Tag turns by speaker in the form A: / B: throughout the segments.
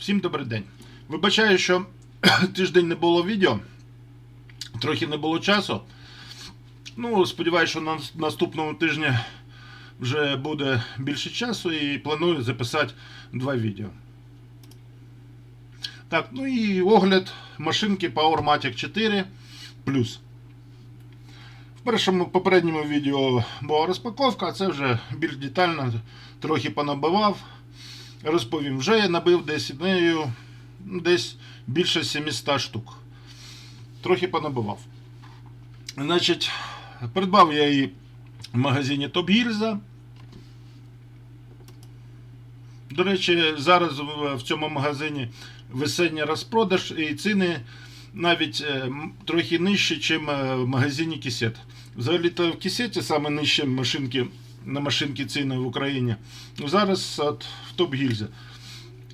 A: Всім добрий день. Вибачаю, що тиждень не було відео, трохи не було часу. Ну, сподіваюся, що на наступному тижні вже буде більше часу і планую записати два відео. Так, ну і огляд машинки PowerMatic 4 Plus. В першому попередньому відео була розпаковка, а це вже більш детально трохи понабивав. Розповім, вже я набив десь нею десь більше 700 штук. Трохи понабивав. Значить, придбав я її в магазині Топ Гільза. До речі, зараз в- цьому магазині весенній розпродаж і ціни навіть е, трохи нижчі, ніж в магазині Кісет. Взагалі-то в Кісеті саме машинки на машинки ціни в Україні. Зараз от, в Топ Гільзі.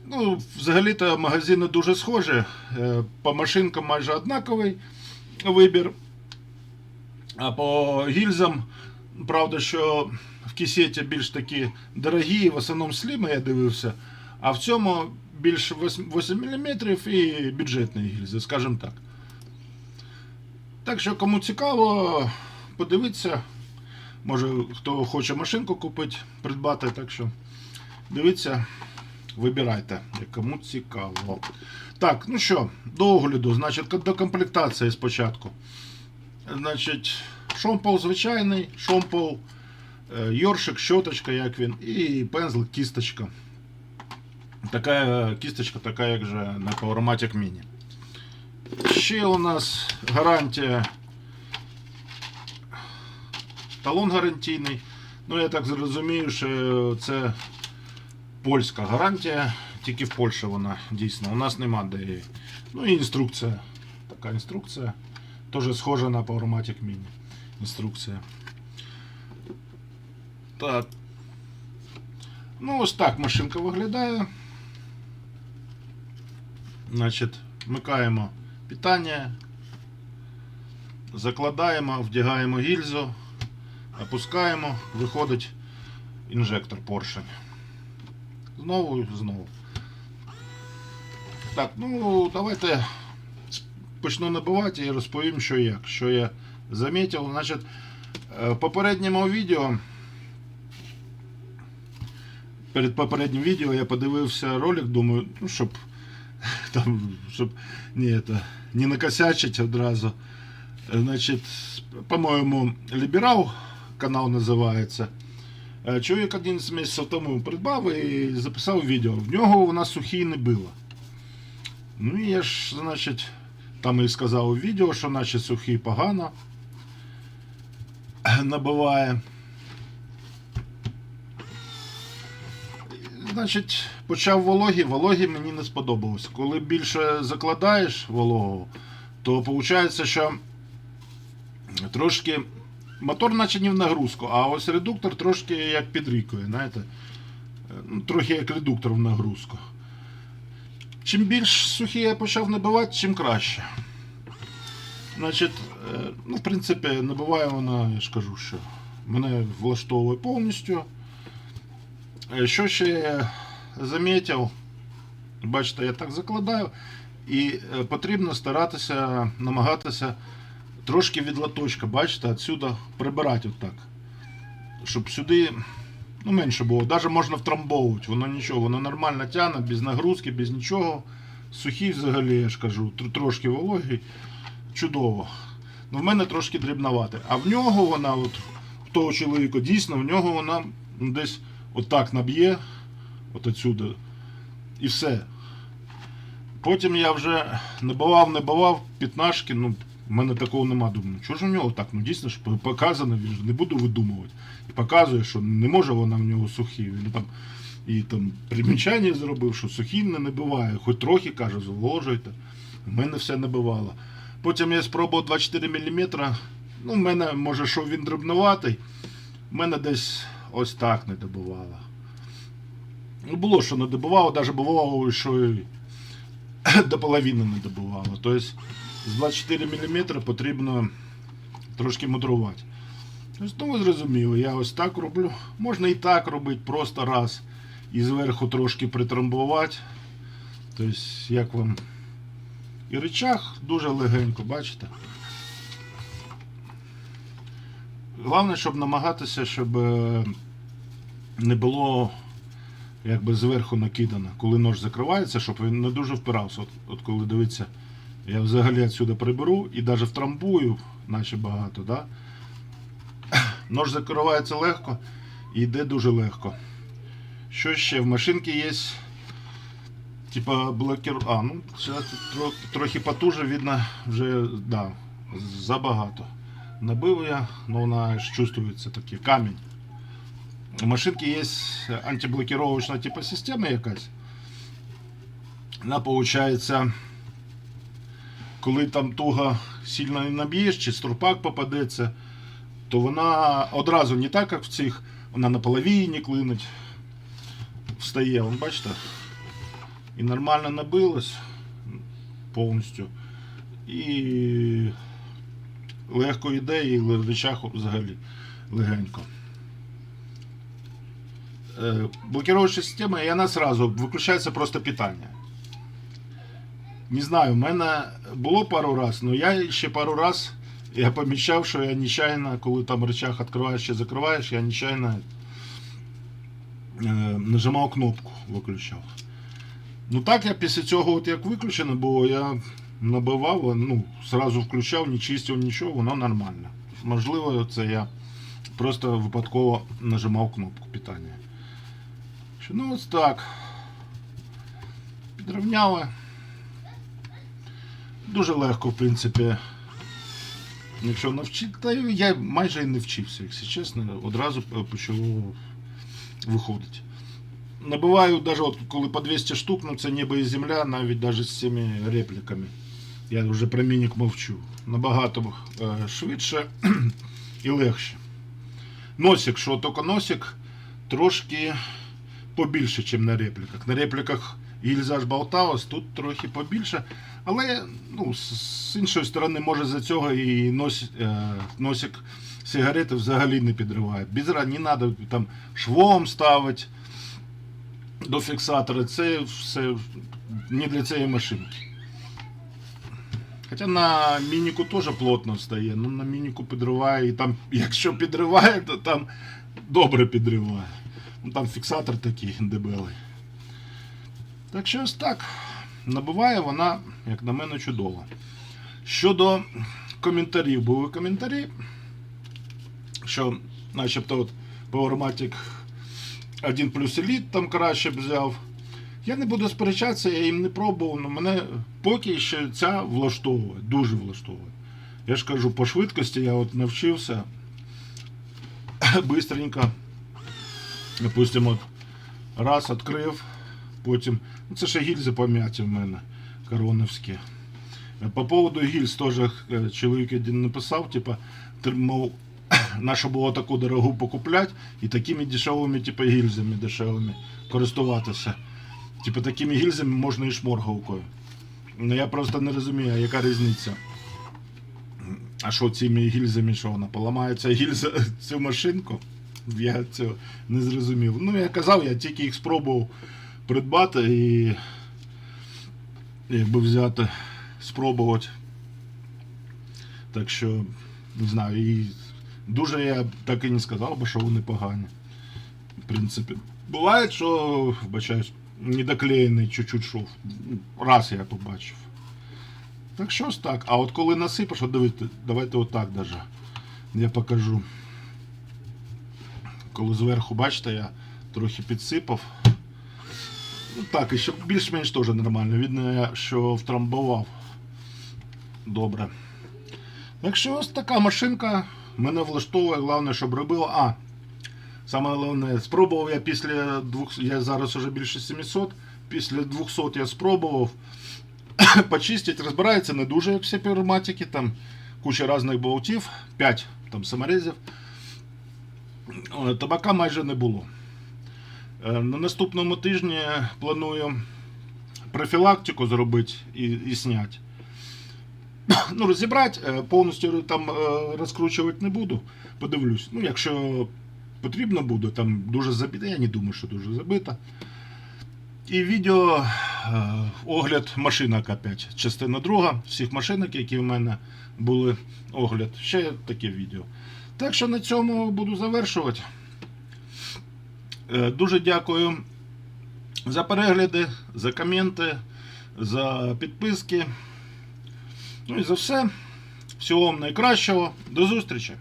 A: Ну, взагалі-то магазини дуже схожі. Е, По машинкам майже однаковий вибір. А по гільзам, правда, що в кисеті більш такі дорогі, в основному сліми я дивився, а в цьому більш 8 мм і бюджетні гільзи, скажімо так. Так що, кому цікаво, подивіться. Може, хто хоче машинку купити, придбати, так що дивіться, вибирайте, кому цікаво. Так, ну що, до огляду, значить, до комплектації спочатку. Значить, шомпол звичайний, шомпол, е, йоршик, щоточка, як він, і пензл, кісточка. Така е, кісточка, така, як же на Powermatic Mini. Ще у нас гарантія. Талон гарантійний. Ну, я так зрозумію, що це польська гарантія, тільки в Польщі вона дійсно. У нас нема де. її. Ну і інструкція. Така інструкція. Теж схожа на Powermatic Mini. Інструкція. Так. Ну, ось так машинка виглядає. Значить, вмикаємо питання, закладаємо, вдягаємо гільзу, опускаємо, виходить інжектор поршень. Знову і знову. Так, ну давайте почну набивати і розповім, що як. Що я замітив. Значить, е, в попередньому відео. Перед попереднім відео я подивився ролик, думаю, ну, щоб там, щоб не, это, не накосячить одразу. Значить, по-моєму, Ліберал канал називається. Е, Чоловік 11 місяців тому придбав і записав відео. В нього вона сухій не била. Ну і я ж, значить, там і сказав у відео, що наче сухий погано набиває. Значить, почав вологі, вологі мені не сподобалось. Коли більше закладаєш вологу, то виходить, що трошки мотор наче не в нагрузку, а ось редуктор трошки як підрікує, знаєте. Ну, Трохи як редуктор в нагрузку. Чим більш сухі я почав набивати, чим краще. Значить, е, ну, в принципі, набиває вона, я ж кажу, що мене влаштовує повністю. Е, Що ще я замітив, бачите, я так закладаю, і е, потрібно старатися, намагатися трошки від латочка, бачите, отсюди прибирати отак. Щоб сюди ну, менше було. Навіть можна втрамбовувати, воно нічого, воно нормально тягне, без нагрузки, без нічого. Сухий взагалі, я ж кажу, трошки вологий, чудово. Ну, в мене трошки дрібновате. А в нього вона, от, в того чоловіка, дійсно, в нього вона ну, десь отак наб'є, от отсюди, і все. Потім я вже набивав, набивав п'ятнашки, ну, в мене такого нема. Думаю, чого ж у нього так? Ну дійсно ж показано, він ж не буду видумувати. І показує, що не може вона в нього сухі. Він там і там примічання зробив, що сухі не набиває, хоч трохи каже, зволожуйте. У мене все набивало. Потім я спробував 24 мм. Ну, в мене, може, що він дрібноватий, в мене десь ось так не добивало. Ну, було, що не добивало, навіть бувало, що і до половини не добивало. Тобто з 24 мм потрібно трошки мудрувати. Тобто, ну, ви зрозуміли, я ось так роблю. Можна і так робити, просто раз і зверху трошки притрамбувати. Тобто, як вам і речах дуже легенько, бачите? Головне, щоб намагатися, щоб е, не було якби зверху накидано, коли нож закривається, щоб він не дуже впирався. От, от коли дивиться, я взагалі відсюди приберу і навіть втрамбую, наче багато, да? нож закривається легко і йде дуже легко. Що ще? В машинці є типа блокер. А, ну це трохи потуже, видно, вже да, забагато. Набив я, але вона ж чувствується такий камінь. У машинки є антиблокировочна типа система якась. Вона виходить, коли там туго сильно не наб'єш, чи струпак попадеться, то вона одразу не так, як в цих, вона на половині клинить, встає, вон, бачите? І нормально набилась повністю. І легко йде, і речах взагалі легенько. Е, система, і вона сразу виключається просто питання. Не знаю, в мене було пару раз, але я ще пару раз я помічав, що я нечайно, коли там рычаг відкриваєш чи закриваєш, я нечайно е, нажимав кнопку, виключав. Ну так я після цього, от як виключено було, я набивав, ну, сразу включав, не чистив нічого, воно нормально. Можливо, це я просто випадково нажимав кнопку питання. Ну ось так. Підрівняли. Дуже легко, в принципі. Якщо навчити, та я майже і не вчився, якщо чесно, одразу почало виходити. Набиваю даже от коли по 200 штук, ну це небо і земля, навіть даже з цими репліками. Я вже про мінік мовчу. Набагато е, швидше і легше. Носик, що тільки носик трошки побільше, ніж на репліках. На репліках гільза ж болталась, тут трохи побільше. Але ну, з іншої сторони, може за цього і нос, е, носик сигарети взагалі не підриває. Без ра- не треба там швом ставити до фіксатора. Це все не для цієї машинки. Хоча на мініку теж плотно стає, ну на мініку підриває, і там, якщо підриває, то там добре підриває. Ну там фіксатор такий дебелий. Так що ось так. Набиває вона, як на мене, чудово. Щодо коментарів, були коментарі, що начебто от Powermatic 1 плюс Elite там краще б взяв. Я не буду сперечатися, я їм не пробував, але мене поки що ця влаштовує, дуже влаштовує. Я ж кажу, по швидкості я от навчився бистренько. Допустимо, раз відкрив, потім. Ну, це ще гільзи пом'яті в мене, короновські. По поводу гільз теж е, чоловік один написав, типа, ти, мов, нащо було таку дорогу покупляти і такими дешевими типа, гільзами дешевими користуватися. Типа такими гільзами можна і шморгалкою. Ну я просто не розумію, яка різниця. А що цими гільзами, що вона поламається гільза цю машинку? Я цього не зрозумів. Ну, я казав, я тільки їх спробував придбати і якби взяти, спробувати. Так що, не знаю, і дуже я так і не сказав, бо що вони погані. В принципі. Буває, що, вибачаюсь, недоклеєний чуть-чуть шов. Раз я побачив. Так що ж так. А от коли насипаш, от дивіться, давайте отак даже. Я покажу. Коли зверху, бачите, я трохи підсипав. Так, і щоб більш-менш теж нормально. Видно, що втрамбував. Добре. Так що ось така машинка мене влаштовує, головне, щоб робила. А, саме головне, спробував я після двох, я зараз уже більше 700, після 200 я спробував. Почистити, розбирається не дуже, як всі пневматики, там куча різних болтів, 5 там саморезів. Е, Табака майже не було. Е, На наступному тижні планую профілактику зробити і, і зняти. Ну, розібрати, е, повністю там е, розкручувати не буду. Подивлюсь. Ну, якщо потрібно буде, там дуже забито, я не думаю, що дуже забито. І відео огляд машинок опять. Частина друга всіх машинок, які в мене були огляд. Ще таке відео. Так що на цьому буду завершувати. Е, Дуже дякую за перегляди, за коменти, за підписки. Ну і за все. Всього вам найкращого. До зустрічі!